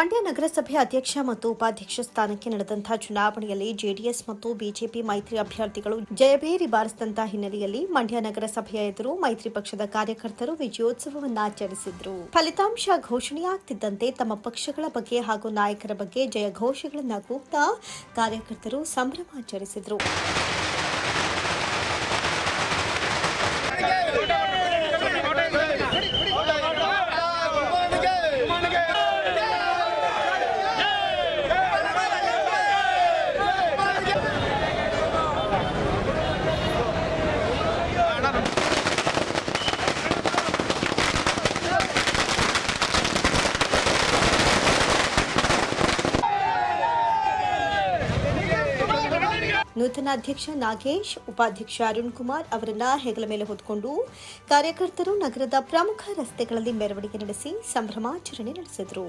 ಮಂಡ್ಯ ನಗರಸಭೆ ಅಧ್ಯಕ್ಷ ಮತ್ತು ಉಪಾಧ್ಯಕ್ಷ ಸ್ಥಾನಕ್ಕೆ ನಡೆದಂತಹ ಚುನಾವಣೆಯಲ್ಲಿ ಜೆಡಿಎಸ್ ಮತ್ತು ಬಿಜೆಪಿ ಮೈತ್ರಿ ಅಭ್ಯರ್ಥಿಗಳು ಜಯಭೇರಿ ಬಾರಿಸಿದಂತಹ ಹಿನ್ನೆಲೆಯಲ್ಲಿ ಮಂಡ್ಯ ನಗರಸಭೆಯ ಎದುರು ಮೈತ್ರಿ ಪಕ್ಷದ ಕಾರ್ಯಕರ್ತರು ವಿಜಯೋತ್ಸವವನ್ನು ಆಚರಿಸಿದ್ರು. ಫಲಿತಾಂಶ ಘೋಷಣೆಯಾಗ್ತಿದ್ದಂತೆ ತಮ್ಮ ಪಕ್ಷಗಳ ಬಗ್ಗೆ ಹಾಗೂ ನಾಯಕರ ಬಗ್ಗೆ ಜಯ ಘೋಷಗಳನ್ನು ಕೂಗ್ತಾ ಕಾರ್ಯಕರ್ತರು ಸಂಭ್ರಮಾಚರಿಸಿದ್ರು ಅಧ್ಯಕ್ಷ ನಾಗೇಶ್, ಉಪಾಧ್ಯಕ್ಷ ಅರುಣ್ ಕುಮಾರ್ ಅವರನ್ನ ಹೆಗಲ ಮೇಲೆ ಹೊತ್ತುಕೊಂಡು ಕಾರ್ಯಕರ್ತರು ನಗರದ ಪ್ರಮುಖ ರಸ್ತೆಗಳಲ್ಲಿ ಮೆರವಣಿಗೆ ನಡೆಸಿ ಸಂಭ್ರಮಾಚರಣೆ ನಡೆಸಿದರು.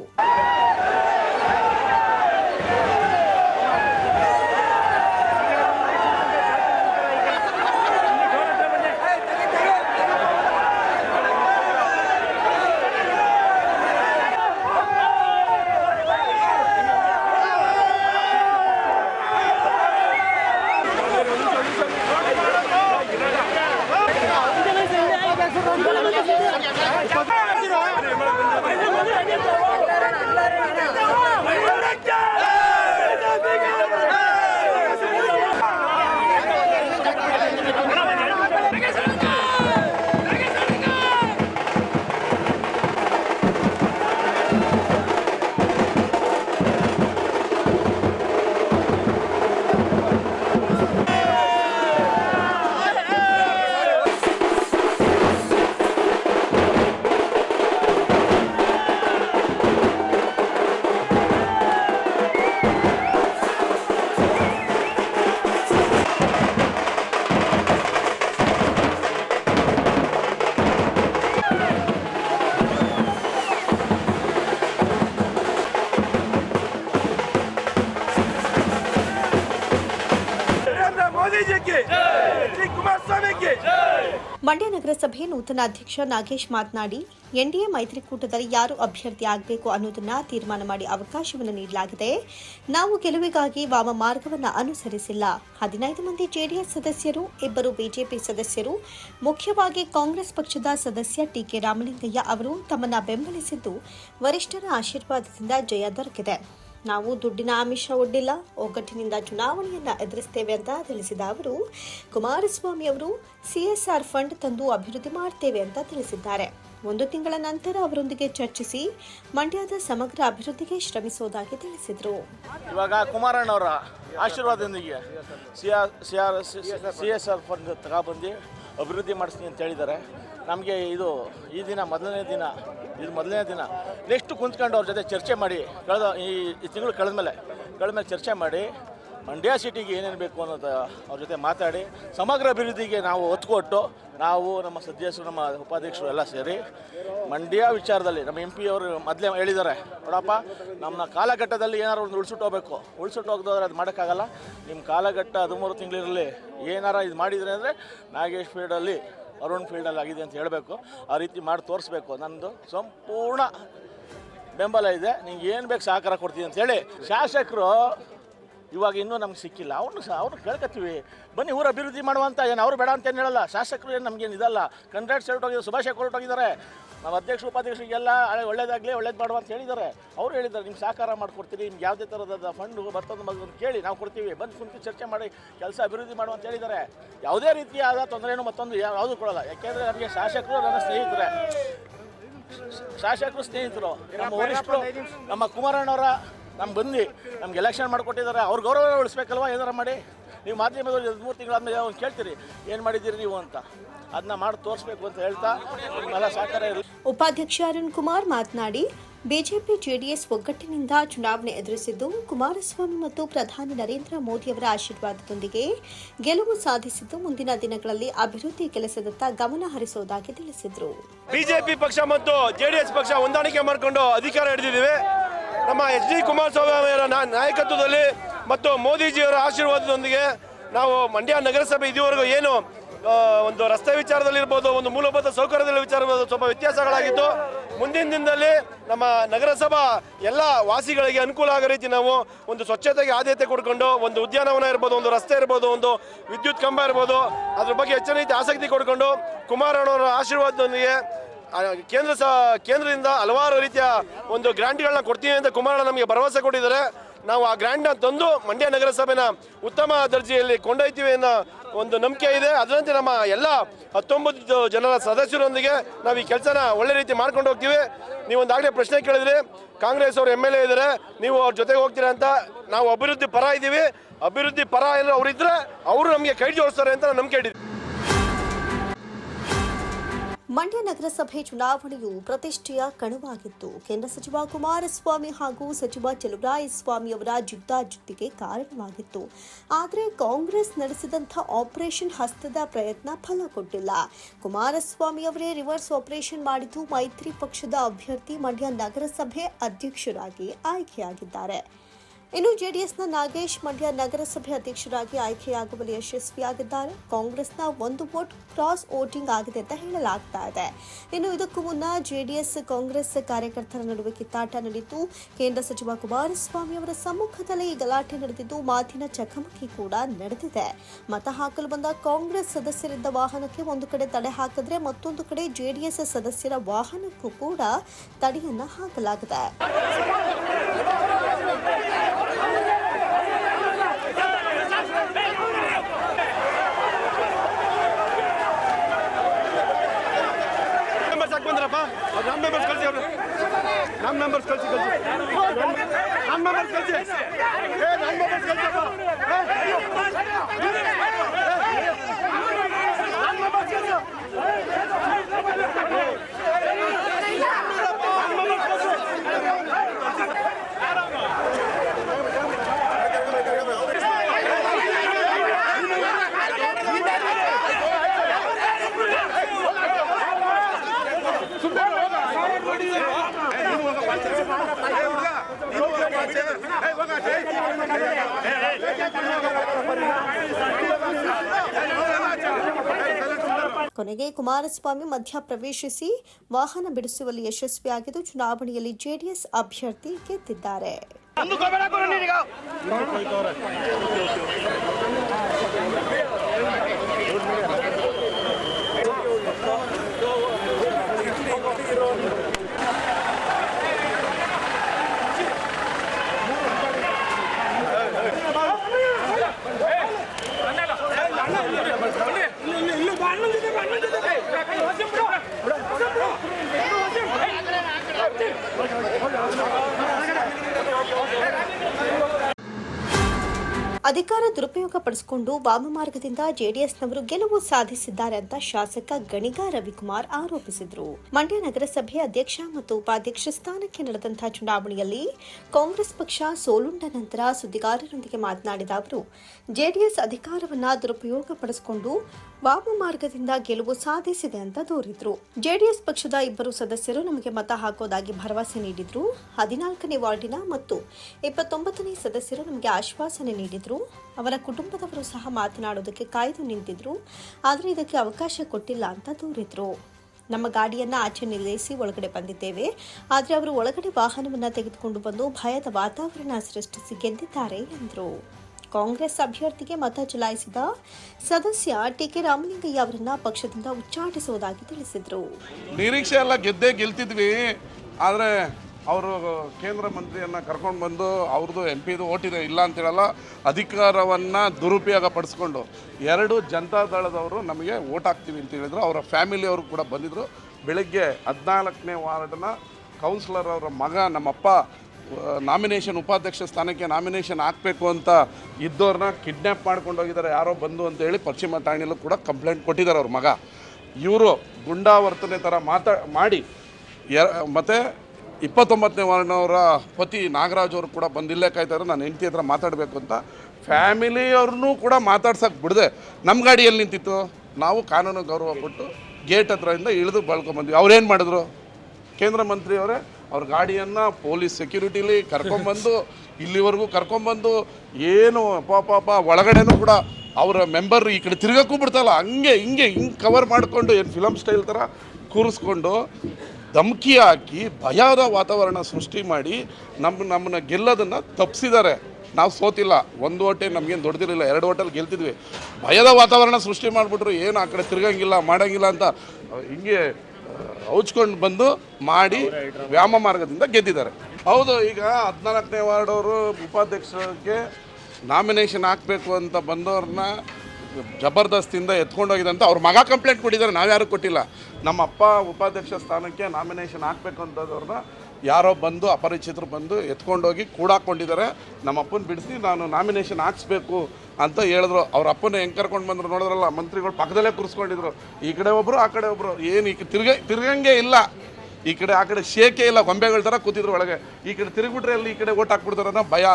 ಮಂಡ್ಯ ನಗರಸಭೆ ನೂತನ ಅಧ್ಯಕ್ಷ ನಾಗೇಶ್ ಮಾತನಾಡಿ, ಎನ್ಡಿಎ ಮೈತ್ರಿಕೂಟದಲ್ಲಿ ಯಾರು ಅಭ್ಯರ್ಥಿ ಆಗಬೇಕು ಅನ್ನೋದನ್ನ ತೀರ್ಮಾನ ಮಾಡಿ ಅವಕಾಶವನ್ನು ನೀಡಲಾಗಿದೆ. ನಾವು ಗೆಲುವಿಗಾಗಿ ವಾಮ ಮಾರ್ಗವನ್ನು ಅನುಸರಿಸಿಲ್ಲ. ಹದಿನೈದು ಮಂದಿ ಜೆಡಿಎಸ್ ಸದಸ್ಯರು, ಇಬ್ಬರು ಬಿಜೆಪಿ ಸದಸ್ಯರು, ಮುಖ್ಯವಾಗಿ ಕಾಂಗ್ರೆಸ್ ಪಕ್ಷದ ಸದಸ್ಯ ಟಿಕೆ ರಾಮಲಿಂಗಯ್ಯ ಅವರು ತಮ್ಮನ್ನ ಬೆಂಬಲಿಸಿದ್ದು ವರಿಷ್ಠರ ಆಶೀರ್ವಾದದಿಂದ ಜಯ ದೊರಕಿದೆ. ನಾವು ದುಡ್ಡಿನ ಆಮಿಷ ಒಡ್ಡಿಲ್ಲ, ಒಗ್ಗಟ್ಟಿನಿಂದ ಚುನಾವಣೆಯನ್ನ ಎದುರಿಸ್ತೇವೆ ಅಂತ ತಿಳಿಸಿದ ಅವರು, ಕುಮಾರಸ್ವಾಮಿ ಅವರು ಸಿಎಸ್ಆರ್ ಫಂಡ್ ತಂದು ಅಭಿವೃದ್ಧಿ ಮಾಡ್ತೇವೆ ಅಂತ ತಿಳಿಸಿದ್ದಾರೆ. ಒಂದು ತಿಂಗಳ ನಂತರ ಅವರೊಂದಿಗೆ ಚರ್ಚಿಸಿ ಮಂಡ್ಯದ ಸಮಗ್ರ ಅಭಿವೃದ್ಧಿಗೆ ಶ್ರಮಿಸುವುದಾಗಿ ತಿಳಿಸಿದರು. ಇವಾಗ ಕುಮಾರಣ್ಣವರ ಆಶೀರ್ವಾದದೊಂದಿಗೆ C R C S R fund ತಗೊಬಂದು ಅಭಿವೃದ್ಧಿ ಮಾಡಿಸ್ತೀನಿ ಅಂತ ಹೇಳಿದ್ದಾರೆ. ನಮಗೆ ಇದು ಈ ದಿನ ಮೊದಲನೇ ದಿನ, ಇದು ಮೊದಲನೇ ದಿನ. ನೆಕ್ಸ್ಟ್ ಕುಂತ್ಕೊಂಡು ಅವ್ರ ಜೊತೆ ಚರ್ಚೆ ಮಾಡಿ, ಕಳೆದ ಈ ತಿಂಗಳು ಕಳೆದ ಮೇಲೆ ಕಳೆದ ಮೇಲೆ ಚರ್ಚೆ ಮಾಡಿ ಮಂಡ್ಯ ಸಿಟಿಗೆ ಏನೇನು ಬೇಕು ಅನ್ನೋದು ಅವ್ರ ಜೊತೆ ಮಾತಾಡಿ, ಸಮಗ್ರ ಅಭಿವೃದ್ಧಿಗೆ ನಾವು ಒತ್ತು ಕೊಟ್ಟು ನಾವು ನಮ್ಮ ಸದಸ್ಯರು, ನಮ್ಮ ಉಪಾಧ್ಯಕ್ಷರು ಎಲ್ಲ ಸೇರಿ ಮಂಡ್ಯ ವಿಚಾರದಲ್ಲಿ ನಮ್ಮ ಎಂ ಪಿ ಅವರು ಮೊದಲೇ ಹೇಳಿದ್ದಾರೆ, ನೋಡಪ್ಪ, ನಮ್ಮ ಕಾಲಘಟ್ಟದಲ್ಲಿ ಏನಾರು ಒಂದು ಉಳಿಸಿಟ್ಟು ಹೋಗ್ಬೇಕು. ಉಳಿಸಿಟ್ಟು ಹೋಗ್ದಾದ್ರೆ ಅದು ಮಾಡೋಕ್ಕಾಗಲ್ಲ. ನಿಮ್ಮ ಕಾಲಘಟ್ಟ ಹದಿಮೂರು ತಿಂಗಳಿರಲಿ ಏನಾರ ಇದು ಮಾಡಿದರೆ ಅಂದರೆ ನಾಗೇಶ್ ಫೀಲ್ಡಲ್ಲಿ ಅರುಣ್ ಫೀಲ್ಡಲ್ಲಿ ಆಗಿದೆ ಅಂತ ಹೇಳಬೇಕು. ಆ ರೀತಿ ಮಾಡಿ ತೋರಿಸ್ಬೇಕು. ನನ್ನದು ಸಂಪೂರ್ಣ ಬೆಂಬಲ ಇದೆ. ನಿಂಗೆ ಏನು ಬೇಕು ಸಹಕಾರ ಕೊಡ್ತೀನಿ ಅಂತೇಳಿ ಶಾಸಕರು ಇವಾಗ ಇನ್ನೂ ನಮ್ಗೆ ಸಿಕ್ಕಿಲ್ಲ. ಅವ್ರನ್ನ ಸಹ ಅವ್ರನ್ನ ಕೇಳ್ಕೊತೀವಿ ಬನ್ನಿ, ಊರು ಅಭಿವೃದ್ಧಿ ಮಾಡುವಂತ ಏನು ಅವ್ರು ಬೇಡ ಅಂತ ಏನು ಹೇಳಲ್ಲ. ಶಾಸಕರು ಏನು ನಮಗೇನು ಇದಲ್ಲ. ಕಂಡ್ರಾಟ್ಸ್ ಹೊರಟೋಗಿದ್ದಾರೆ ಸುಭಾಷ್ ಹೊರಟೋಗಿದ್ದಾರೆ ನಮ್ಮ ಅಧ್ಯಕ್ಷರು, ಉಪಾಧ್ಯಕ್ಷರಿಗೆಲ್ಲ ಒಳ್ಳೇದಾಗಲಿ, ಒಳ್ಳೇದು ಮಾಡುವ ಅಂತ ಹೇಳಿದ್ದಾರೆ. ಅವ್ರು ಹೇಳಿದ್ದಾರೆ, ನಿಮ್ಗೆ ಸಹಕಾರ ಮಾಡಿಕೊಡ್ತೀರಿ, ನಿಮ್ಗೆ ಯಾವುದೇ ಥರದ ಫಂಡು ಮತ್ತೊಂದು ಬಗ್ಗೆ ಕೇಳಿ, ನಾವು ಕೊಡ್ತೀವಿ. ಬಂದು ಕುಂತು ಚರ್ಚೆ ಮಾಡಿ, ಕೆಲಸ ಅಭಿವೃದ್ಧಿ ಮಾಡುವ ಅಂತ ಹೇಳಿದ್ದಾರೆ. ಯಾವುದೇ ರೀತಿಯಾದ ತೊಂದರೆನೂ ಮತ್ತೊಂದು ಯಾವುದೂ ಕೊಡಲ್ಲ. ಯಾಕೆಂದರೆ ನಮಗೆ ಶಾಸಕರು ನನ್ನ ಸ್ನೇಹಿತರೆ. ಶಾಸಕರು ಸ್ನೇಹಿತರು. ನಮ್ಮ ವರಿಷ್ಠರು, ನಮ್ಮ ಕುಮಾರಣ್ಣವರ ನಮ್ಗೆ ಬಂದು ನಮ್ಗೆ ಎಲೆಕ್ಷನ್ ಮಾಡಿಕೊಟ್ಟಿದ್ದಾರೆ ಅವ್ರ ಗೌರವ ಉಳಿಸ್ಬೇಕಲ್ವಾ ಏನಾರ ಮಾಡಿ? ನೀವು ಮಾಧ್ಯಮದಲ್ಲಿ ಹದಿಮೂರು ತಿಂಗಳಾದ್ಮೇಲೆ ಅವ್ನು ಕೇಳ್ತೀರಿ ಏನು ಮಾಡಿದ್ದೀರಿ ನೀವು ಅಂತ. ಅದನ್ನ ಮಾಡಿ ತೋರಿಸ್ಬೇಕು ಅಂತ ಹೇಳ್ತಾ ನಿಮ್ಮೆಲ್ಲ ಸಹಕಾರ ಇರಲಿ ಉಪಾಧ್ಯಕ್ಷ ಅರುಣ್ ಕುಮಾರ್ ಮಾತನಾಡಿ ಬಿಜೆಪಿ ಜೆಡಿಎಸ್ ಒಗ್ಗಟ್ಟಿನಿಂದ ಚುನಾವಣೆ ಎದುರಿಸಿದ್ದು ಕುಮಾರಸ್ವಾಮಿ ಮತ್ತು ಪ್ರಧಾನಿ ನರೇಂದ್ರ ಮೋದಿಯವರ ಆಶೀರ್ವಾದದೊಂದಿಗೆ ಗೆಲುವು ಸಾಧಿಸಿದ್ದು ಮುಂದಿನ ದಿನಗಳಲ್ಲಿ ಅಭಿವೃದ್ಧಿ ಕೆಲಸದತ್ತ ಗಮನ ಹರಿಸುವುದಾಗಿ ತಿಳಿಸಿದರು. ಬಿಜೆಪಿ ಪಕ್ಷ ಮತ್ತು ಜೆಡಿಎಸ್ ಪಕ್ಷ ಹೊಂದಾಣಿಕೆ ಮಾಡಿಕೊಂಡು ಅಧಿಕಾರ ಹಿಡಿದಿದ್ದೇವೆ. ನಮ್ಮ ಎಚ್ ಡಿ ಕುಮಾರಸ್ವಾಮಿ ನಾಯಕತ್ವದಲ್ಲಿ ಮತ್ತು ಮೋದಿಜಿಯವರ ಆಶೀರ್ವಾದದೊಂದಿಗೆ ನಾವು ಮಂಡ್ಯ ನಗರಸಭೆ ಇದುವರೆಗೂ ಏನು ಒಂದು ರಸ್ತೆ ವಿಚಾರದಲ್ಲಿರ್ಬೋದು ಒಂದು ಮೂಲಭೂತ ಸೌಕರ್ಯದಲ್ಲಿ ವಿಚಾರ ಸ್ವಲ್ಪ ವ್ಯತ್ಯಾಸಗಳಾಗಿತ್ತು. ಮುಂದಿನ ದಿನದಲ್ಲಿ ನಮ್ಮ ನಗರಸಭಾ ಎಲ್ಲ ವಾಸಿಗಳಿಗೆ ಅನುಕೂಲ ಆಗೋ ರೀತಿ ನಾವು ಒಂದು ಸ್ವಚ್ಛತೆಗೆ ಆದ್ಯತೆ ಕೊಡ್ಕೊಂಡು ಒಂದು ಉದ್ಯಾನವನ ಇರ್ಬೋದು, ಒಂದು ರಸ್ತೆ ಇರ್ಬೋದು, ಒಂದು ವಿದ್ಯುತ್ ಕಂಬ ಇರ್ಬೋದು, ಅದ್ರ ಬಗ್ಗೆ ಹೆಚ್ಚಿನ ರೀತಿ ಆಸಕ್ತಿ ಕೊಡ್ಕೊಂಡು ಕುಮಾರಣ್ಣವರ ಆಶೀರ್ವಾದದೊಂದಿಗೆ ಕೇಂದ್ರ ಸ, ಕೇಂದ್ರದಿಂದ ಹಲವಾರು ರೀತಿಯ ಒಂದು ಗ್ರಾಂಟ್ಗಳನ್ನ ಕೊಡ್ತೀವಿ ಅಂತ ಕುಮಾರಣ್ಣ ನಮಗೆ ಭರವಸೆ ಕೊಟ್ಟಿದ್ದಾರೆ. ನಾವು ಆ ಗ್ರ್ಯಾಂಡ್ನ ತಂದು ಮಂಡ್ಯ ನಗರಸಭೆನ ಉತ್ತಮ ದರ್ಜೆಯಲ್ಲಿ ಕೊಂಡೊಯ್ತೀವಿ ಅನ್ನೋ ಒಂದು ನಂಬಿಕೆ ಇದೆ. ಅದರಂತೆ ನಮ್ಮ ಎಲ್ಲ ಹತ್ತೊಂಬತ್ತು ಜನರ ಸದಸ್ಯರೊಂದಿಗೆ ನಾವು ಈ ಕೆಲಸನ ಒಳ್ಳೆ ರೀತಿ ಮಾಡ್ಕೊಂಡು ಹೋಗ್ತೀವಿ. ನೀವು ಒಂದಾಗಲೇ ಪ್ರಶ್ನೆ ಕೇಳಿದ್ರಿ. ಕಾಂಗ್ರೆಸ್ ಅವರು ಎಂ ಎಲ್ ಎ ಇದ್ದಾರೆ. ನೀವು ಅವ್ರ ಜೊತೆಗೆ ಹೋಗ್ತೀರಾ ಅಂತ ನಾವು ಅಭಿವೃದ್ಧಿ ಪರ ಇದ್ದೀವಿ. ಅಭಿವೃದ್ಧಿ ಪರ ಎಲ್ಲ ಅವರಿದ್ದರೆ ಅವರು ನಮಗೆ ಕೈ ಜೋಡಿಸ್ತಾರೆ ಅಂತ ನಂಬಿಕೆ ಇಟ್ಟಿದ್ದೀವಿ ಮಂಡ್ಯ ನಗರಸಭೆ ಚುನಾವಣೆಯು ಪ್ರತಿಷ್ಠೆಯ ಕಣವಾಗಿತ್ತು. ಕೇಂದ್ರ ಸಚಿವ ಕುಮಾರಸ್ವಾಮಿ ಹಾಗೂ ಸಚಿವ ಚಲುವರಾಯಸ್ವಾಮಿ ಅವರ ಜಿದ್ದಾಜಿದ್ದಿಗೆ ಕಾರಣವಾಗಿತ್ತು. ಆದರೆ ಕಾಂಗ್ರೆಸ್ ನಡೆಸಿದಂಥ ಆಪರೇಷನ್ ಹಸ್ತದ ಪ್ರಯತ್ನ ಫಲ ಕೊಟ್ಟಿಲ್ಲ. ಕುಮಾರಸ್ವಾಮಿ ಅವರೇ ರಿವರ್ಸ್ ಆಪರೇಷನ್ ಮಾಡಿದ್ದು ಮೈತ್ರಿ ಪಕ್ಷದ ಅಭ್ಯರ್ಥಿ ಮಂಡ್ಯ ನಗರಸಭೆ ಅಧ್ಯಕ್ಷರಾಗಿ ಆಯ್ಕೆಯಾಗಿದ್ದಾರೆ. ಇನ್ನು ಜೆಡಿಎಸ್ನ ನಾಗೇಶ್ ಮಂಡ್ಯ ನಗರಸಭೆ ಅಧ್ಯಕ್ಷರಾಗಿ ಆಯ್ಕೆಯಾಗುವಲ್ಲಿ ಯಶಸ್ವಿಯಾಗಿದ್ದಾರೆ. ಕಾಂಗ್ರೆಸ್ನ ಒಂದು ವೋಟ್ ಕ್ರಾಸ್ ವೋಟಿಂಗ್ ಆಗಿದೆ ಅಂತ ಹೇಳಲಾಗ್ತಾ ಇದೆ. ಇನ್ನು ಇದಕ್ಕೂ ಮುನ್ನ ಜೆಡಿಎಸ್ ಕಾಂಗ್ರೆಸ್ ಕಾರ್ಯಕರ್ತರ ನಡುವೆ ಕಿತ್ತಾಟ ನಡೆಯಿತು ಕೇಂದ್ರ ಸಚಿವ ಕುಮಾರಸ್ವಾಮಿ ಅವರ ಸಮ್ಮುಖದಲ್ಲಿ ಈ ಗಲಾಟೆ ನಡೆದಿದ್ದು, ಮಾತಿನ ಚಕಮಕಿ ಕೂಡ ನಡೆದಿದೆ. ಮತ ಹಾಕಲು ಬಂದ ಕಾಂಗ್ರೆಸ್ ಸದಸ್ಯರಿದ್ದ ವಾಹನಕ್ಕೆ ಒಂದು ಕಡೆ ತಡೆ ಹಾಕಿದ್ರೆ ಮತ್ತೊಂದು ಕಡೆ ಜೆಡಿಎಸ್ ಸದಸ್ಯರ ವಾಹನಕ್ಕೂ ಕೂಡ ತಡೆಯನ್ನ ಹಾಕಲಾಗಿದೆ ಮೆಂಬರ್ಸ್ ಹಾಕಿ ಬಂದ್ರಪ್ಪ ಅವ್ರು ನಮ್ಮ ಮೆಂಬರ್ಸ್ ಕಳಿಸಿ ಅವರು ನಮ್ಮ ಮೆಂಬರ್ಸ್ ಕಳಿಸಿ ಕಳಿಸಿ ನಮ್ಮ ಮೆಂಬರ್ಸ್ ಕಳಿಸಿ ಏ ನಮ್ಮ ಮೆಂಬರ್ಸ್ ಕಳಿಸಪ್ಪ ಕೊನೆಗೆ ಕುಮಾರಸ್ವಾಮಿ ಮಧ್ಯ ಪ್ರವೇಶಿಸಿ ವಾಹನ ಬಿಡಿಸುವಲ್ಲಿ ಯಶಸ್ವಿಯಾಗಿದ್ದು ಚುನಾವಣೆಯಲ್ಲಿ ಜೆಡಿಎಸ್ ಅಭ್ಯರ್ಥಿ ಗೆದ್ದಿದ್ದಾರೆ. ಅಧಿಕಾರ ದುರುಪಯೋಗ ಪಡಿಸಿಕೊಂಡು ವಾಮಮಾರ್ಗದಿಂದ ಜೆಡಿಎಸ್ನವರು ಗೆಲುವು ಸಾಧಿಸಿದ್ದಾರೆ ಅಂತ ಶಾಸಕ ಗಣಿಗ ರವಿಕುಮಾರ್ ಆರೋಪಿಸಿದರು. ಮಂಡ್ಯ ನಗರಸಭೆ ಅಧ್ಯಕ್ಷ ಮತ್ತು ಉಪಾಧ್ಯಕ್ಷ ಸ್ಥಾನಕ್ಕೆ ನಡೆದಂತಹ ಚುನಾವಣೆಯಲ್ಲಿ ಕಾಂಗ್ರೆಸ್ ಪಕ್ಷ ಸೋಲುಂಡ ನಂತರ ಸುದ್ದಿಗಾರರೊಂದಿಗೆ ಮಾತನಾಡಿದ ಅವರು, ಜೆಡಿಎಸ್ ಅಧಿಕಾರವನ್ನು ದುರುಪಯೋಗ ಪಡಿಸಿಕೊಂಡು ವಾಮಮಾರ್ಗದಿಂದ ಗೆಲುವು ಸಾಧಿಸಿದೆ ಅಂತ ದೂರಿದ್ರು. ಜೆಡಿಎಸ್ ಪಕ್ಷದ ಇಬ್ಬರು ಸದಸ್ಯರು ನಮಗೆ ಮತ ಹಾಕೋದಾಗಿ ಭರವಸೆ ನೀಡಿದ್ರು. ಹದಿನಾಲ್ಕನೇ ವಾರ್ಡಿನ ಮತ್ತು ಇಪ್ಪತ್ತೊಂಬತ್ತನೇ ಸದಸ್ಯರು ನಮಗೆ ಆಶ್ವಾಸನೆ ನೀಡಿದ್ರು. ಅವರ ಕುಟುಂಬದವರು ಸಹ ಮಾತನಾಡೋದಕ್ಕೆ ಕಾಯ್ದು ನಿಂತಿದ್ರು. ಆದರೆ ಇದಕ್ಕೆ ಅವಕಾಶ ಕೊಟ್ಟಿಲ್ಲ ಅಂತ ದೂರಿದ್ರು. ನಮ್ಮ ಗಾಡಿಯನ್ನ ಆಚೆ ನಿಲ್ಲಿಸಿ ಒಳಗಡೆ ಬಂದಿದ್ದೇವೆ. ಆದರೆ ಅವರು ಒಳಗಡೆ ವಾಹನವನ್ನ ತೆಗೆದುಕೊಂಡು ಬಂದು ಭಯದ ವಾತಾವರಣ ಸೃಷ್ಟಿಸಿ ಗೆದ್ದಿದ್ದಾರೆ ಎಂದರು. ಕಾಂಗ್ರೆಸ್ ಅಭ್ಯರ್ಥಿಗೆ ಮತ ಚಲಾಯಿಸಿದ ಸದಸ್ಯ ಟಿಕೆ ರಾಮಲಿಂಗಯ್ಯ ಅವರನ್ನ ಪಕ್ಷದಿಂದ ಉಚ್ಚಾಟಿಸುವುದಾಗಿ ತಿಳಿಸಿದರು. ನಿರೀಕ್ಷೆ ಎಲ್ಲ ಗೆದ್ದೇ ಗೆಲ್ತಿದ್ವಿ. ಆದರೆ ಅವರು ಕೇಂದ್ರ ಮಂತ್ರಿಯನ್ನು ಕರ್ಕೊಂಡು ಬಂದು ಅವ್ರದ್ದು ಎಂ ಪಿದು ಓಟಿದೆ, ಇಲ್ಲ ಅಂತೇಳಲ್ಲ ಅಧಿಕಾರವನ್ನು ದುರುಪಯೋಗ ಪಡಿಸ್ಕೊಂಡು ಎರಡು ಜನತಾ ದಳದವರು ನಮಗೆ ಓಟ್ ಹಾಕ್ತೀವಿ ಅಂತ ಹೇಳಿದ್ರು. ಅವರ ಫ್ಯಾಮಿಲಿಯವರು ಕೂಡ ಬಂದಿದ್ದರು ಬೆಳಗ್ಗೆ ಹದಿನಾಲ್ಕನೇ ವಾರ್ಡ್ನ ಕೌನ್ಸಿಲರ್ ಅವರ ಮಗ ನಮ್ಮಪ್ಪ ನಾಮಿನೇಷನ್ ಉಪಾಧ್ಯಕ್ಷ ಸ್ಥಾನಕ್ಕೆ ನಾಮಿನೇಷನ್ ಹಾಕಬೇಕು ಅಂತ ಇದ್ದವ್ರನ್ನ ಕಿಡ್ನ್ಯಾಪ್ ಮಾಡ್ಕೊಂಡು ಹೋಗಿದ್ದಾರೆ ಯಾರೋ ಬಂದು ಅಂತ ಹೇಳಿ ಪಶ್ಚಿಮ ಠಾಣೆಯಲ್ಲೂ ಕೂಡ ಕಂಪ್ಲೇಂಟ್ ಕೊಟ್ಟಿದ್ದಾರೆ ಅವ್ರ ಮಗ. ಇವರು ಗುಂಡಾವರ್ತನೆ ಥರ ಮಾತಾ, ಮಾಡಿ ಯ ಮತ್ತು ಇಪ್ಪತ್ತೊಂಬತ್ತನೇ ವಾರ್ಡ್ನವರ ಪತಿ ನಾಗರಾಜ್ ಅವರು ಕೂಡ ಬಂದಿಲ್ಲೇ ಕಾಯ್ತಾರೆ, ನಾನು ಹೆಂಡತಿ ಹತ್ರ ಮಾತಾಡಬೇಕು ಅಂತ ಫ್ಯಾಮಿಲಿಯವ್ರನ್ನೂ ಕೂಡ ಮಾತಾಡ್ಸಕ್ಕೆ ಬಿಡದೆ. ನಮ್ಮ ಗಾಡಿಯಲ್ಲಿ ನಿಂತಿತ್ತು, ನಾವು ಕಾನೂನು ಗೌರವ ಕೊಟ್ಟು ಗೇಟ್ ಹತ್ರದಿಂದ ಇಳಿದು ಬಳ್ಕೊಂಬಂದ್ವಿ. ಅವ್ರೇನು ಮಾಡಿದ್ರು? ಕೇಂದ್ರ ಮಂತ್ರಿಯವರೇ, ಅವ್ರ ಗಾಡಿಯನ್ನು ಪೊಲೀಸ್ ಸೆಕ್ಯೂರಿಟಿಲಿ ಕರ್ಕೊಂಬಂದು ಇಲ್ಲಿವರೆಗೂ ಕರ್ಕೊಂಬಂದು ಏನು ಪಾಪ ಒಳಗಡೆನೂ ಕೂಡ ಅವರ ಮೆಂಬರ್ ಈ ಕಡೆ ತಿರ್ಗಕ್ಕೂ ಬಿಡ್ತಲ್ಲ ಹಂಗೆ, ಹಿಂಗೆ ಹಿಂಗೆ ಕವರ್ ಮಾಡಿಕೊಂಡು ಏನು ಫಿಲಮ್ ಸ್ಟೈಲ್ ಥರ ಕೂರಿಸ್ಕೊಂಡು ಧಮಕಿ ಹಾಕಿ ಭಯದ ವಾತಾವರಣ ಸೃಷ್ಟಿ ಮಾಡಿ ನಮ್ಮ ನಮ್ಮನ್ನ ಗೆಲ್ಲೋದನ್ನು ತಪ್ಪಿಸಿದ್ದಾರೆ ನಾವು ಸೋತಿಲ್ಲ. ಒಂದು ಓಟೆ ನಮಗೇನು ದೊಡ್ಡದಿರಲಿಲ್ಲ ಎರಡು ಓಟಲ್ಲಿ ಗೆಲ್ತಿದ್ವಿ. ಭಯದ ವಾತಾವರಣ ಸೃಷ್ಟಿ ಮಾಡಿಬಿಟ್ರು. ಏನು ಆ ಕಡೆ ತಿರ್ಗಂಗಿಲ್ಲ, ಮಾಡೋಂಗಿಲ್ಲ ಅಂತ. ಹಿಂಗೆ ಹೌಚ್ಕೊಂಡು ಬಂದು ಮಾಡಿ ವ್ಯಾಮ ಮಾರ್ಗದಿಂದ ಗೆದ್ದಿದ್ದಾರೆ. ಹೌದು, ಈಗ ಹದಿನಾಲ್ಕನೇ ವಾರ್ಡವರು ಉಪಾಧ್ಯಕ್ಷರಿಗೆ ನಾಮಿನೇಷನ್ ಹಾಕಬೇಕು ಅಂತ ಬಂದವ್ರನ್ನ ಜಬರ್ದಸ್ತಿಂದ ಅಂತ ಅವ್ರ ಮಗ ಕಂಪ್ಲೇಂಟ್ ಕೊಟ್ಟಿದ್ದಾರೆ ನಾವ್ಯಾರು ಕೊಟ್ಟಿಲ್ಲ. ನಮ್ಮ ಅಪ್ಪ ಉಪಾಧ್ಯಕ್ಷ ಸ್ಥಾನಕ್ಕೆ ನಾಮಿನೇಷನ್ ಹಾಕಬೇಕು ಅಂತದವ್ರನ್ನ ಯಾರೋ ಬಂದು, ಅಪರಿಚಿತರು ಬಂದು ಎತ್ಕೊಂಡೋಗಿ ಕೂಡಾಕೊಂಡಿದ್ದಾರೆ. ನಮ್ಮ ಅಪ್ಪನ ಬಿಡಿಸಿ ನಾನು ನಾಮಿನೇಷನ್ ಹಾಕ್ಸ್ಬೇಕು ಅಂತ ಹೇಳಿದ್ರು. ಅವ್ರ ಅಪ್ಪನ ಹೆಂಗೆ ಕರ್ಕೊಂಡು ಬಂದ್ರು ನೋಡಿದ್ರಲ್ಲ, ಮಂತ್ರಿಗಳು ಪಕ್ಕದಲ್ಲೇ ಕೂರಿಸ್ಕೊಂಡಿದ್ರು. ಈ ಕಡೆ ಒಬ್ಬರು ಆ ಕಡೆ ಒಬ್ಬರು ಏನು ಈ ತಿರ್ಗ, ತಿರ್ಗಂಗೆ ಇಲ್ಲ. ಈ ಕಡೆ, ಆ ಕಡೆ ಶೇಕೆ ಇಲ್ಲ, ಗೊಂಬೆಗಳ ಥರ ಕೂತಿದ್ರು ಒಳಗೆ. ಈ ಕಡೆ ತಿರುಗಿಬಿಟ್ರೆ ಅಲ್ಲಿ ಈ ಕಡೆ ಓಟ್ ಹಾಕ್ಬಿಡ್ತಾರೆ ಅನ್ನೋ ಭಯ.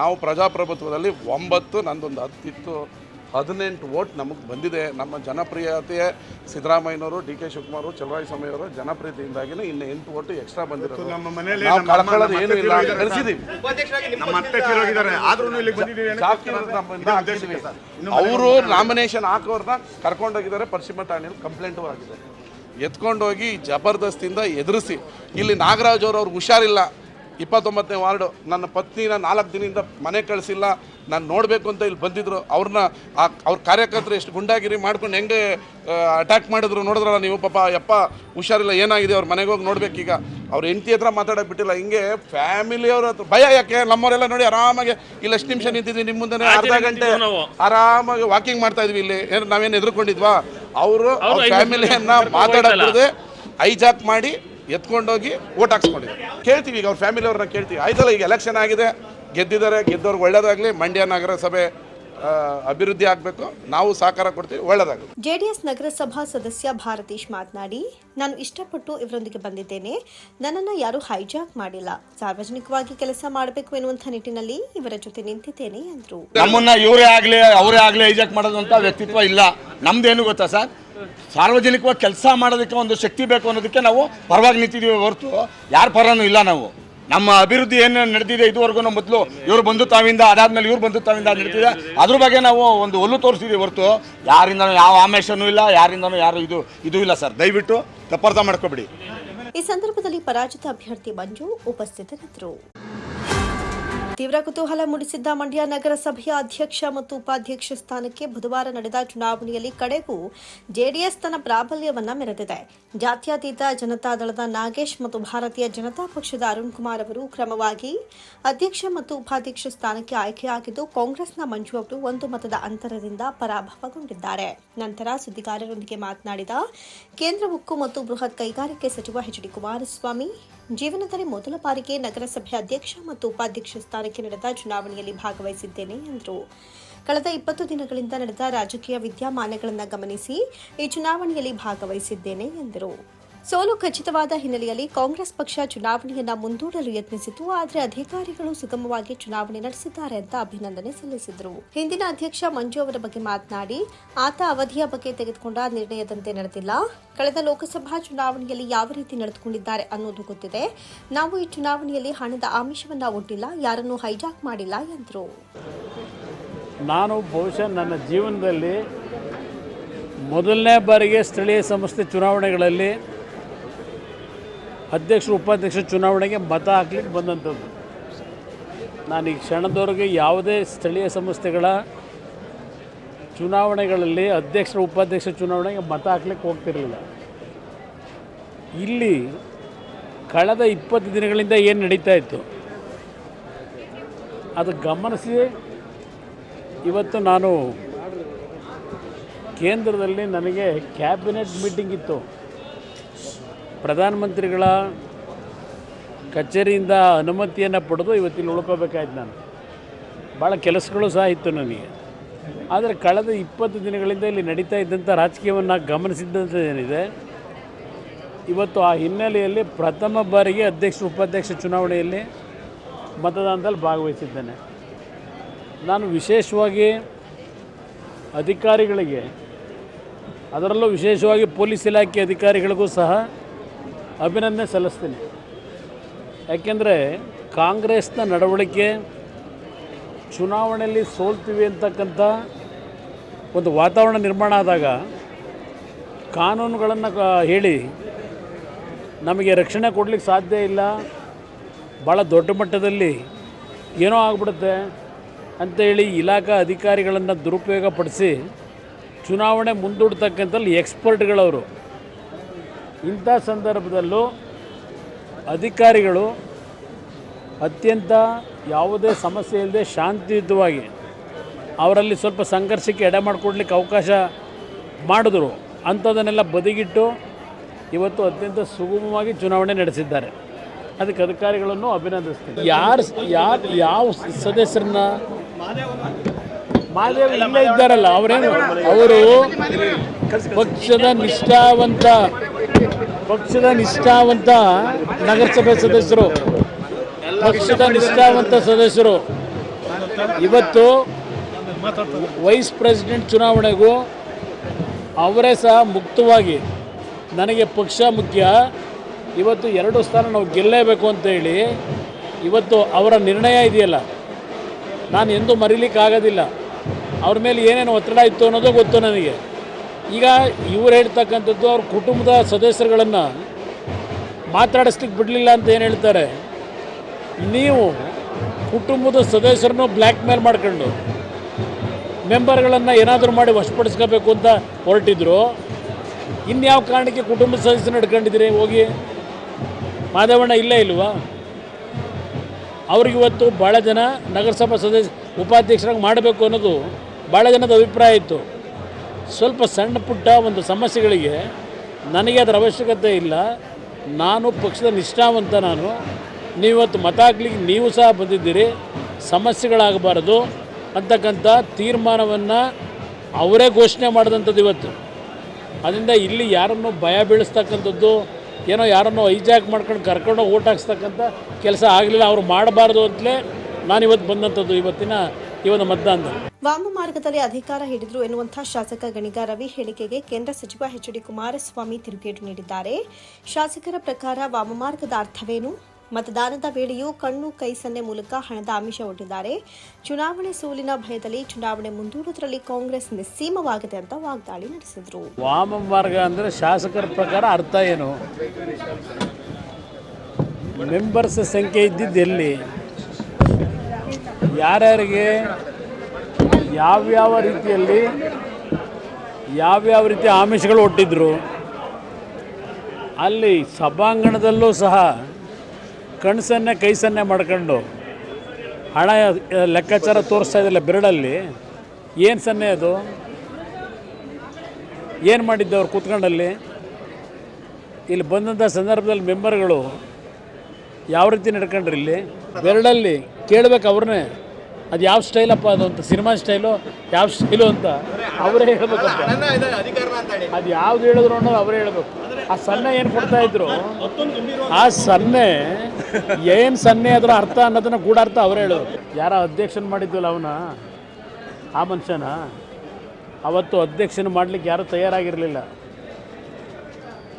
ನಾವು ಪ್ರಜಾಪ್ರಭುತ್ವದಲ್ಲಿ ಒಂಬತ್ತು, ನಂದೊಂದು ಹತ್ತಿತ್ತು. ಹದಿನೆಂಟು ವೋಟ್ ನಮಗೆ ಬಂದಿದೆ. ನಮ್ಮ ಜನಪ್ರಿಯತೆ ಸಿದ್ದರಾಮಯ್ಯನವರು ಡಿ ಕೆ ಶಿವಕುಮಾರ್ ಚಲುವಾಯಿ ಸ್ವಾಮಿಯವರು ಜನಪ್ರಿಯತೆಯಿಂದಾಗಿನೇ ಇನ್ನು ಎಂಟು ವೋಟ್ ಎಕ್ಸ್ಟ್ರಾ ಬಂದಿರೋದು. ನಮ್ಮ ನಾವು ಕಳ್ಕೊಳ್ಳೋದು ಏನು ಇಲ್ಲ. ಅನ್ನೋದಕ್ಕೆ ಅವರು ನಾಮಿನೇಷನ್ ಹಾಕೋರ್ನ ಕರ್ಕೊಂಡೋಗಿದ್ದಾರೆ. ಪಶ್ಚಿಮ ಠಾಣೆಯಲ್ಲಿ ಕಂಪ್ಲೇಂಟು ಆಗಿದೆ. ಎತ್ಕೊಂಡೋಗಿ ಜಬರ್ದಸ್ತಿಂದ ಎದುರಿಸಿ. ಇಲ್ಲಿ ನಾಗರಾಜ್ ಅವರು ಅವ್ರಿಗೆ ಹುಷಾರಿಲ್ಲ. ಇಪ್ಪತ್ತೊಂಬತ್ತನೇ ವಾರ್ಡು ನನ್ನ ಪತ್ನಿನ ನಾಲ್ಕು ದಿನದಿಂದ ಮನೆ ಕಳಿಸಿಲ್ಲ. ನಾನು ನೋಡಬೇಕು ಅಂತ ಇಲ್ಲಿ ಬಂದಿದ್ರು. ಅವ್ರನ್ನ ಅವ್ರ ಕಾರ್ಯಕರ್ತರು ಎಷ್ಟು ಗುಂಡಾಗಿರಿ ಮಾಡ್ಕೊಂಡು ಹೆಂಗೆ ಅಟ್ಯಾಕ್ ಮಾಡಿದ್ರು ನೋಡಿದ್ರಲ್ಲ ನೀವು? ಪಾಪ ಯಪ್ಪ ಹುಷಾರಿಲ್ಲ ಏನಾಗಿದೆ? ಅವ್ರ ಮನೆಗೆ ಹೋಗಿ ನೋಡ್ಬೇಕೀಗ ಅವ್ರ ಹೆಂಡತಿ ಹತ್ರ ಮಾತಾಡೋಕೆ ಬಿಟ್ಟಿಲ್ಲ. ಹಿಂಗೆ ಫ್ಯಾಮಿಲಿಯವ್ರ ಹತ್ರ ಭಯ ಯಾಕೆ? ನಮ್ಮವರೆಲ್ಲ ನೋಡಿ ಆರಾಮಾಗಿ ಇಲ್ಲಿ ಎಷ್ಟು ನಿಮಿಷ ನಿಂತಿದ್ವಿ. ನಿಮ್ಮ ಮುಂದೆ ಅರ್ಧ ಗಂಟೆ ಆರಾಮಾಗಿ ವಾಕಿಂಗ್ ಮಾಡ್ತಾ ಇದ್ವಿ ಇಲ್ಲಿ. ಏನು ನಾವೇನು ಎದುರ್ಕೊಂಡಿದ್ವಾ ಅವರು ಅವ್ರ ಫ್ಯಾಮಿಲಿಯನ್ನು ಮಾತಾಡೋದೇ ಐಜಾಕ್ ಮಾಡಿ ಎತ್ಕೊಂಡೋಗಿ ಓಟ್ ಹಾಕ್ಸ್ಕೊಂಡಿದ್ರು. ಕೇಳ್ತೀವಿ ಈಗ ಅವ್ರ ಫ್ಯಾಮಿಲಿ ಅವ್ರನ್ನ ಕೇಳ್ತೀವಿ. ಆಯ್ತಲ್ಲ ಈಗ ಎಲೆಕ್ಷನ್ ಆಗಿದೆ. ಗೆದ್ದಿದ್ದಾರೆ ಗೆದ್ದವ್ರಿಗೆ ಒಳ್ಳೇದಾಗಲಿ ಮಂಡ್ಯ ನಗರಸಭೆ ಅಭಿವೃದ್ಧಿ ಆಗಬೇಕು. ನಾವು ಸಹಕಾರ ಕೊಡ್ತೀವಿ ಒಳ್ಳೇದಾಗಲಿ. ಜೆಡಿಎಸ್ ನಗರಸಭಾ ಸದಸ್ಯ ಭಾರತೀಶ್ ಮಾತನಾಡಿ ನಾನು ಇಷ್ಟಪಟ್ಟು ಇವರೊಂದಿಗೆ ಬಂದಿದ್ದೇನೆ. ನನ್ನನ್ನು ಯಾರು ಹೈಜಾಕ್ ಮಾಡಿಲ್ಲ. ಸಾರ್ವಜನಿಕವಾಗಿ ಕೆಲಸ ಮಾಡಬೇಕು ಎನ್ನುವಂಥ ನಿಟ್ಟಿನಲ್ಲಿ ಇವರ ಜೊತೆ ನಿಂತಿದ್ದೇನೆ ಎಂದರು ನಮ್ಮನ್ನ ಇವರೇ ಆಗಲಿ ಅವರೇ ಆಗಲಿ ಹೈಜಾಕ್ ಮಾಡೋದಂತ ವ್ಯಕ್ತಿತ್ವ ಇಲ್ಲ. ನಮ್ದೇನು ಗೊತ್ತಾ ಸರ್? ಸಾರ್ವಜನಿಕವಾಗಿ ಕೆಲಸ ಮಾಡೋದಕ್ಕೆ ಒಂದು ಶಕ್ತಿ ಬೇಕು ಅನ್ನೋದಕ್ಕೆ ನಾವು ಪರವಾಗಿ ನಿಂತಿದ್ದೀವಿ ಹೊರತು ಯಾರ ಪರನೂ ಇಲ್ಲ ನಾವು. ನಮ್ಮ ಅಭಿವೃದ್ಧಿ ಏನು ನಡೆದಿದೆ ಇದುವರೆಗೂ ಮೊದಲು ಇವರು ಬಂದು ತಾವಿಂದ, ಅದಾದ್ಮೇಲೆ ಇವ್ರು ಬಂದು ತಾವಿಂದ ನಡೆದಿದೆ ಅದ್ರ ಬಗ್ಗೆ ನಾವು ಒಂದು ಒಲ್ಲು ತೋರಿಸಿದ್ದೀವಿ ಹೊರತು. ಯಾರಿಂದ ಯಾವ ಆಮೇಶನೂ ಇಲ್ಲ, ಯಾರಿಂದನೂ ಯಾರು ಇದು ಇದು ಇಲ್ಲ ಸರ್. ದಯವಿಟ್ಟು ತಪ್ಪರ್ಥ ಮಾಡ್ಕೊಬಿಡಿ. ಈ ಸಂದರ್ಭದಲ್ಲಿ ಪರಾಜಿತ ಅಭ್ಯರ್ಥಿ ಮಂಜು ಉಪಸ್ಥಿತರಿದ್ದರು. ತೀವ್ರ ಕುತೂಹಲ ಮೂಡಿಸಿದ್ದ ಮಂಡ್ಯ ನಗರಸಭೆಯ ಅಧ್ಯಕ್ಷ ಮತ್ತು ಉಪಾಧ್ಯಕ್ಷ ಸ್ಥಾನಕ್ಕೆ ಬುಧವಾರ ನಡೆದ ಚುನಾವಣೆಯಲ್ಲಿ ಕಡೆಗೂ ಜೆಡಿಎಸ್ ತನ್ನ ಪ್ರಾಬಲ್ಯವನ್ನ ಮೆರೆದಿದೆ. ಜಾತ್ಯತೀತ ಜನತಾದಳದ ನಾಗೇಶ್ ಮತ್ತು ಭಾರತೀಯ ಜನತಾ ಪಕ್ಷದ ಅರುಣ್ ಕುಮಾರ್ ಅವರು ಕ್ರಮವಾಗಿ ಅಧ್ಯಕ್ಷ ಮತ್ತು ಉಪಾಧ್ಯಕ್ಷ ಸ್ಥಾನಕ್ಕೆ ಆಯ್ಕೆಯಾಗಿದ್ದು, ಕಾಂಗ್ರೆಸ್ನ ಮಂಜು ಅವರು ಒಂದು ಮತದ ಅಂತರದಿಂದ ಪರಾಭವಗೊಂಡಿದ್ದಾರೆ. ನಂತರ ಸುದ್ದಿಗಾರರೊಂದಿಗೆ ಮಾತನಾಡಿದ ಕೇಂದ್ರ ಉಕ್ಕು ಮತ್ತು ಬೃಹತ್ ಕೈಗಾರಿಕೆ ಸಚಿವ ಎಚ್ ಡಿ ಕುಮಾರಸ್ವಾಮಿ ಜೀವನದಲ್ಲಿ ಮೊದಲ ಬಾರಿಗೆ ನಗರಸಭೆ ಅಧ್ಯಕ್ಷ ಮತ್ತು ಉಪಾಧ್ಯಕ್ಷ ಸ್ಥಾನಕ್ಕೆ ನಡೆದ ಚುನಾವಣೆಯಲ್ಲಿ ಭಾಗವಹಿಸಿದ್ದೇನೆ, ಎಂದರು. ಕಳೆದ ಇಪ್ಪತ್ತು ದಿನಗಳಿಂದ ನಡೆದ ರಾಜಕೀಯ ವಿದ್ಯಮಾನಗಳನ್ನು ಗಮನಿಸಿ ಈ ಚುನಾವಣೆಯಲ್ಲಿ ಭಾಗವಹಿಸಿದ್ದೇನೆ, ಎಂದರು. ಸೋಲು ಖಚಿತವಾದ ಹಿನ್ನೆಲೆಯಲ್ಲಿ ಕಾಂಗ್ರೆಸ್ ಪಕ್ಷ ಚುನಾವಣೆಯನ್ನ ಮುಂದೂಡಲು ಯತ್ನಿಸಿತು, ಆದರೆ ಅಧಿಕಾರಿಗಳು ಸುಗಮವಾಗಿ ಚುನಾವಣೆ ನಡೆಸಿದ್ದಾರೆ ಅಂತ ಅಭಿನಂದನೆ ಸಲ್ಲಿಸಿದರು. ಹಿಂದಿನ ಅಧ್ಯಕ್ಷ ಮಂಜು ಅವರ ಬಗ್ಗೆ ಮಾತನಾಡಿ, ಆತ ಅವಧಿಯ ಬಗ್ಗೆ ತೆಗೆದುಕೊಂಡ ನಿರ್ಣಯದಂತೆ ನಡೆದಿಲ್ಲ. ಕಳೆದ ಲೋಕಸಭಾ ಚುನಾವಣೆಯಲ್ಲಿ ಯಾವ ರೀತಿ ನಡೆದುಕೊಂಡಿದ್ದಾರೆ ಅನ್ನೋದು ಗೊತ್ತಿದೆ. ನಾವು ಈ ಚುನಾವಣೆಯಲ್ಲಿ ಹಣದ ಆಮಿಷವನ್ನ ಒಡ್ಡಿಲ್ಲ, ಯಾರನ್ನು ಹೈಜಾಕ್ ಮಾಡಿಲ್ಲ ಎಂದರು. ನಾನು ಬಹುಶಃ ನನ್ನ ಜೀವನದಲ್ಲಿ ಮೊದಲನೇ ಬಾರಿಗೆ ಸ್ಥಳೀಯ ಸಂಸ್ಥೆ ಚುನಾವಣೆಗಳಲ್ಲಿ ಅಧ್ಯಕ್ಷರು ಉಪಾಧ್ಯಕ್ಷ ಚುನಾವಣೆಗೆ ಮತ ಹಾಕ್ಲಿಕ್ಕೆ ಬಂದಂಥದ್ದು. ನಾನು ಈ ಕ್ಷಣದವರೆಗೆ ಯಾವುದೇ ಸ್ಥಳೀಯ ಸಂಸ್ಥೆಗಳ ಚುನಾವಣೆಗಳಲ್ಲಿ ಅಧ್ಯಕ್ಷರ ಉಪಾಧ್ಯಕ್ಷ ಚುನಾವಣೆಗೆ ಮತ ಹಾಕ್ಲಿಕ್ಕೆ ಹೋಗ್ತಿರಲಿಲ್ಲ. ಇಲ್ಲಿ ಕಳೆದ ಇಪ್ಪತ್ತು ದಿನಗಳಿಂದ ಏನು ನಡೀತಾ ಇತ್ತು? ಅದು ಗಮನಿಸಿ. ಇವತ್ತು ನಾನು ಕೇಂದ್ರದಲ್ಲಿ ನನಗೆ ಕ್ಯಾಬಿನೆಟ್ ಮೀಟಿಂಗ್ ಇತ್ತು. ಪ್ರಧಾನಮಂತ್ರಿಗಳ ಕಚೇರಿಯಿಂದ ಅನುಮತಿಯನ್ನು ಪಡೆದು ಇವತ್ತಿಲ್ಲಿ ಉಳ್ಕೋಬೇಕಾಯ್ತು ನಾನು. ಭಾಳ ಕೆಲಸಗಳು ಸಹ ಇತ್ತು ನನಗೆ. ಆದರೆ ಕಳೆದ ಇಪ್ಪತ್ತು ದಿನಗಳಿಂದ ಇಲ್ಲಿ ನಡೀತಾ ಇದ್ದಂಥ ರಾಜಕೀಯವನ್ನು ಗಮನಿಸಿದ್ದಂಥ ಏನಿದೆ, ಇವತ್ತು ಆ ಹಿನ್ನೆಲೆಯಲ್ಲಿ ಪ್ರಥಮ ಬಾರಿಗೆ ಅಧ್ಯಕ್ಷ, ಉಪಾಧ್ಯಕ್ಷ ಚುನಾವಣೆಯಲ್ಲಿ ಮತದಾನದಲ್ಲಿ ಭಾಗವಹಿಸಿದ್ದೇನೆ. ನಾನು ವಿಶೇಷವಾಗಿ ಅಧಿಕಾರಿಗಳಿಗೆ, ಅದರಲ್ಲೂ ವಿಶೇಷವಾಗಿ ಪೊಲೀಸ್ ಇಲಾಖೆ ಅಧಿಕಾರಿಗಳಿಗೂ ಸಹ ಅಭಿನಂದನೆ ಸಲ್ಲಿಸ್ತೀನಿ. ಯಾಕೆಂದರೆ ಕಾಂಗ್ರೆಸ್ನ ನಡವಳಿಕೆ ಚುನಾವಣೆಯಲ್ಲಿ ಸೋಲ್ತೀವಿ ಅಂತಕ್ಕಂಥ ಒಂದು ವಾತಾವರಣ ನಿರ್ಮಾಣ ಆದಾಗ ಕಾನೂನುಗಳನ್ನು ಹೇಳಿ ನಮಗೆ ರಕ್ಷಣೆ ಕೊಡಲಿಕ್ಕೆ ಸಾಧ್ಯ ಇಲ್ಲ ಭಾಳ ದೊಡ್ಡ ಮಟ್ಟದಲ್ಲಿ ಏನೋ ಆಗ್ಬಿಡುತ್ತೆ ಅಂತೇಳಿ ಇಲಾಖಾ ಅಧಿಕಾರಿಗಳನ್ನು ದುರುಪಯೋಗ ಪಡಿಸಿ ಚುನಾವಣೆ ಮುಂದೂಡ್ತಕ್ಕಂಥಲ್ಲಿ ಎಕ್ಸ್ಪರ್ಟ್ಗಳವರು ಇಂಥ ಸಂದರ್ಭದಲ್ಲೂ ಅಧಿಕಾರಿಗಳು ಅತ್ಯಂತ ಯಾವುದೇ ಸಮಸ್ಯೆ ಇಲ್ಲದೆ ಶಾಂತಿಯುತವಾಗಿ ಅವರಲ್ಲಿ ಸ್ವಲ್ಪ ಸಂಘರ್ಷಕ್ಕೆ ಎಡೆ ಮಾಡಿಕೊಡ್ಲಿಕ್ಕೆ ಅವಕಾಶ ಮಾಡಿದ್ರು. ಅಂಥದನ್ನೆಲ್ಲ ಬದಿಗಿಟ್ಟು ಇವತ್ತು ಅತ್ಯಂತ ಸುಗಮವಾಗಿ ಚುನಾವಣೆ ನಡೆಸಿದ್ದಾರೆ. ಅದಕ್ಕೆ ಅಧಿಕಾರಿಗಳನ್ನು ಅಭಿನಂದಿಸ್ತೀನಿ. ಯಾರು ಯಾರು ಯಾವ ಸದಸ್ಯರನ್ನ ಮಾದೇವ್ ಇಲ್ಲೇ ಇದ್ದಾರಲ್ಲ, ಅವರೇನು? ಅವರು ಪಕ್ಷದ ನಿಷ್ಠಾವಂತ ಪಕ್ಷದ ನಿಷ್ಠಾವಂತ ನಗರಸಭೆ ಸದಸ್ಯರು. ಪಕ್ಷದ ನಿಷ್ಠಾವಂತ ಸದಸ್ಯರು. ಇವತ್ತು ವೈಸ್ ಪ್ರೆಸಿಡೆಂಟ್ ಚುನಾವಣೆಗೂ ಅವರೇ ಸಹ ಮುಕ್ತವಾಗಿ ನನಗೆ ಪಕ್ಷ ಮುಖ್ಯ. ಇವತ್ತು ಎರಡು ಸ್ಥಾನ ನಾವು ಗೆಲ್ಲೇಬೇಕು ಅಂತೇಳಿ ಇವತ್ತು ಅವರ ನಿರ್ಣಯ ಇದೆಯಲ್ಲ? ನಾನು ಎಂದೂ ಮರೀಲಿಕ್ಕಾಗೋದಿಲ್ಲ. ಅವ್ರ ಮೇಲೆ ಏನೇನು ಒತ್ತಡ ಇತ್ತು ಅನ್ನೋದು ಗೊತ್ತು ನನಗೆ. ಈಗ ಇವರು ಹೇಳ್ತಕ್ಕಂಥದ್ದು ಅವ್ರ ಕುಟುಂಬದ ಸದಸ್ಯರುಗಳನ್ನು ಮಾತಾಡಿಸ್ಲಿಕ್ಕೆ ಬಿಡಲಿಲ್ಲ ಅಂತ ಏನು ಹೇಳ್ತಾರೆ? ನೀವು ಕುಟುಂಬದ ಸದಸ್ಯರನ್ನು ಬ್ಲ್ಯಾಕ್ ಮೇಲ್ ಮಾಡ್ಕೊಂಡು ಮೆಂಬರ್ಗಳನ್ನು ಏನಾದರೂ ಮಾಡಿ ವಶಪಡಿಸ್ಕೋಬೇಕು ಅಂತ ಹೊರಟಿದ್ರು, ಇನ್ಯಾವ ಕಾರಣಕ್ಕೆ ಕುಟುಂಬದ ಸದಸ್ಯರನ್ನ ಹಿಡ್ಕೊಂಡಿದ್ದೀರಿ ಹೋಗಿ? ಮಾಧವಣ್ಣ ಇಲ್ಲೇ ಇಲ್ವಾ? ಅವ್ರಿಗೆ ಇವತ್ತು ಭಾಳ ಜನ ನಗರಸಭಾ ಸದಸ್ಯ ಉಪಾಧ್ಯಕ್ಷರಾಗಿ ಮಾಡಬೇಕು ಅನ್ನೋದು ಭಾಳ ಜನದ ಅಭಿಪ್ರಾಯ ಇತ್ತು. ಸ್ವಲ್ಪ ಸಣ್ಣ ಪುಟ್ಟ ಒಂದು ಸಮಸ್ಯೆಗಳಿಗೆ ನನಗೆ ಅದರ ಅವಶ್ಯಕತೆ ಇಲ್ಲ. ನಾನು ಪಕ್ಷದ ನಿಷ್ಠಾವಂತ ನಾನು. ನೀವತ್ತು ಮತ ಹಾಕ್ಲಿಕ್ಕೆ ನೀವು ಸಹ ಬಂದಿದ್ದೀರಿ. ಸಮಸ್ಯೆಗಳಾಗಬಾರದು. ಅಂತಕ್ಕಂಥ ತೀರ್ಮಾನವನ್ನು ಅವರೇ ಘೋಷಣೆ ಮಾಡಿದಂಥದ್ದು ಇವತ್ತು. ಅದರಿಂದ ಇಲ್ಲಿ ಯಾರನ್ನು ಭಯ ಬೀಳಿಸ್ತಕ್ಕಂಥದ್ದು, ಏನೋ ಯಾರನ್ನೋ ಐಜಾಕ್ ಮಾಡ್ಕೊಂಡು ಕರ್ಕೊಂಡು ಓಟ್ ಹಾಕ್ಸ್ತಕ್ಕಂಥ ಕೆಲಸ ಆಗಲಿಲ್ಲ. ಅವ್ರು ಮಾಡಬಾರ್ದು ಅಂತಲೇ ನಾನಿವತ್ತು ಬಂದಂಥದ್ದು ಇವತ್ತಿನ ಈ ಒಂದು ಮತದಾನದಲ್ಲಿ ವಾಮ ಮಾರ್ಗದಲ್ಲಿ ಅಧಿಕಾರ ಹಿಡಿದ್ರು ಎನ್ನುವಂತಹ ಶಾಸಕ ಗಣಿಗ ರವಿ ಹೇಳಿಕೆಗೆ ಕೇಂದ್ರ ಸಚಿವ ಎಚ್ ಡಿ ಕುಮಾರಸ್ವಾಮಿ ತಿರುಗೇಟು ನೀಡಿದ್ದಾರೆ. ಶಾಸಕರ ಪ್ರಕಾರ ವಾಮ ಮಾರ್ಗದ ಅರ್ಥವೇನು? ಮತದಾನದ ವೇಳೆಯೂ ಕಣ್ಣು ಕೈ ಸನ್ನೆ ಮೂಲಕ ಹಣದ ಆಮಿಷ ಒಡ್ಡಿದ್ದಾರೆ. ಚುನಾವಣೆ ಸೋಲಿನ ಭಯದಲ್ಲಿ ಚುನಾವಣೆ ಮುಂದೂಡುವುದರಲ್ಲಿ ಕಾಂಗ್ರೆಸ್ ನಿಸ್ಸೀಮವಾಗಿದೆ ಅಂತ ವಾಗ್ದಾಳಿ ನಡೆಸಿದ್ರು. ವಾಮ ಮಾರ್ಗ ಅಂದ್ರೆ ಶಾಸಕರ ಪ್ರಕಾರ ಅರ್ಥ ಏನು? ಮೆಂಬರ್ಸ್ ಸಂಖ್ಯೆ ಇದ್ದಿದ್ದು ಎಲ್ಲಿ? ಯಾರ್ಯಾರಿಗೆ, ಯಾವ್ಯಾವ ರೀತಿಯಲ್ಲಿ, ಯಾವ್ಯಾವ ರೀತಿ ಆಮಿಷಗಳು ಒಟ್ಟಿದ್ರು ಅಲ್ಲಿ ಸಭಾಂಗಣದಲ್ಲೂ ಸಹ ಕಣ್ಸನ್ನೆ ಕೈ ಸನ್ನೆ ಮಾಡ್ಕೊಂಡು ಹಣ ಲೆಕ್ಕಾಚಾರ ತೋರಿಸ್ತಾ ಇದ್ದಿಲ್ಲ ಬೆರಡಲ್ಲಿ ಏನು ಸನ್ನೆ ಅದು? ಏನು ಮಾಡಿದ್ದೆ ಅವ್ರು ಕೂತ್ಕೊಂಡಲ್ಲಿ? ಇಲ್ಲಿ ಬಂದಂಥ ಸಂದರ್ಭದಲ್ಲಿ ಮೆಂಬರ್ಗಳು ಯಾವ ರೀತಿ ನಡ್ಕೊಂಡ್ರಿ ಇಲ್ಲಿ? ಬೆರಳಲ್ಲಿ ಕೇಳ್ಬೇಕು ಅವ್ರನ್ನೇ. ಅದು ಯಾವ ಸ್ಟೈಲಪ್ಪ ಅದು ಅಂತ ಸಿನಿಮಾ ಸ್ಟೈಲು ಯಾವ ಸ್ಟೈಲು ಅಂತ ಅವರೇ ಹೇಳ್ಬೇಕಪ್ಪ ಅದು ಯಾವ್ದು ಹೇಳಿದ್ರು ಅನ್ನೋದು ಅವರೇ ಹೇಳಬೇಕು. ಆ ಸನ್ನೆ ಏನು ಕೊಡ್ತಾ ಇದ್ರು? ಆ ಸನ್ನೆ ಏನು ಸನ್ನೆ ಅದರ ಅರ್ಥ ಅನ್ನೋದನ್ನ ಗೂಢಾರ್ಥ ಅವರೇ ಹೇಳೋರು ಯಾರ ಅಧ್ಯಕ್ಷನ ಮಾಡಿದ್ವಲ್ಲ ಅವನ? ಆ ಮನುಷ್ಯನ? ಅವತ್ತು ಅಧ್ಯಕ್ಷನ ಮಾಡಲಿಕ್ಕೆ ಯಾರೂ ತಯಾರಾಗಿರಲಿಲ್ಲ.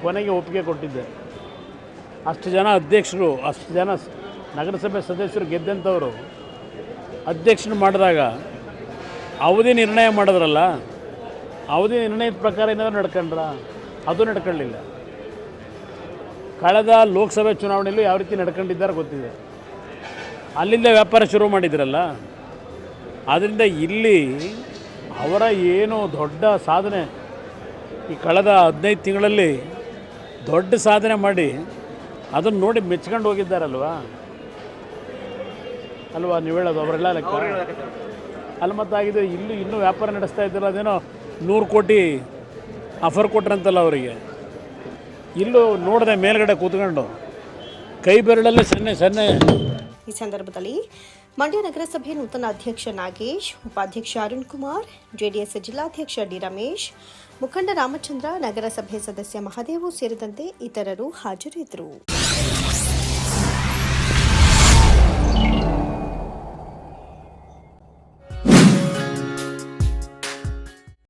ಕೊನೆಗೆ ಒಪ್ಪಿಗೆ ಕೊಟ್ಟಿದ್ದೆ. ಅಷ್ಟು ಜನ ಅಧ್ಯಕ್ಷರು, ಅಷ್ಟು ಜನ ನಗರಸಭೆ ಸದಸ್ಯರು ಗೆದ್ದಂಥವರು ಅಧ್ಯಕ್ಷರು ಮಾಡಿದಾಗ ಅವಧಿ ನಿರ್ಣಯ ಮಾಡಿದ್ರಲ್ಲ, ಅವಧಿ ನಿರ್ಣಯದ ಪ್ರಕಾರ ಏನಾದರೂ ನಡ್ಕೊಂಡ್ರ? ಅದು ನಡ್ಕೊಳ್ಳಿಲ್ಲ. ಕಳೆದ ಲೋಕಸಭೆ ಚುನಾವಣೆಯಲ್ಲೂ ಯಾವ ರೀತಿ ನಡ್ಕೊಂಡಿದ್ದಾರೆ ಗೊತ್ತಿದೆ. ಅಲ್ಲಿಂದ ವ್ಯಾಪಾರ ಶುರು ಮಾಡಿದ್ರಲ್ಲ ಆದ್ದರಿಂದ ಇಲ್ಲಿ ಅವರ ಏನು ದೊಡ್ಡ ಸಾಧನೆ ಈ ಕಳೆದ ಹದಿನೈದು ತಿಂಗಳಲ್ಲಿ ದೊಡ್ಡ ಸಾಧನೆ ಮಾಡಿ ಅದನ್ನು ನೋಡಿ ಮೆಚ್ಕೊಂಡು ಹೋಗಿದ್ದಾರಲ್ವಾ? ಅಲ್ವಾ ನೀವು ಹೇಳೋದು ಅವರೆಲ್ಲ ಲೆಕ್ಕ? ಅಲ್ಲಿ ಮತ್ತಾಗಿದೆ ಇಲ್ಲೂ ಇನ್ನೂ ವ್ಯಾಪಾರ ನಡೆಸ್ತಾ ಇದ್ದಾರೆ ಅದೇನೋ ನೂರು ಕೋಟಿ ಆಫರ್ ಕೊಟ್ರಂತಲ್ಲ ಅವರಿಗೆ. ಇಲ್ಲೂ ನೋಡಿದೆ ಮೇಲ್ಗಡೆ ಕೂತ್ಕೊಂಡು. ಕೈ ಬೆರಳಲ್ಲೇ ಸನ್ನೆ ಸನ್ನೆ. ಈ ಸಂದರ್ಭದಲ್ಲಿ ಮಂಡ್ಯ ನಗರಸಭೆ ನೂತನ ಅಧ್ಯಕ್ಷ ನಾಗೇಶ್, ಉಪಾಧ್ಯಕ್ಷ ಅರುಣ್ ಕುಮಾರ್ ಜೆಡಿಎಸ್ ಜಿಲ್ಲಾಧ್ಯಕ್ಷ ಡಿ ರಮೇಶ್, ಮುಖಂಡ ರಾಮಚಂದ್ರ, ನಗರಸಭೆ ಸದಸ್ಯ ಮಹದೇವು ಸೇರಿದಂತೆ ಇತರರು ಹಾಜರಿದ್ದರು.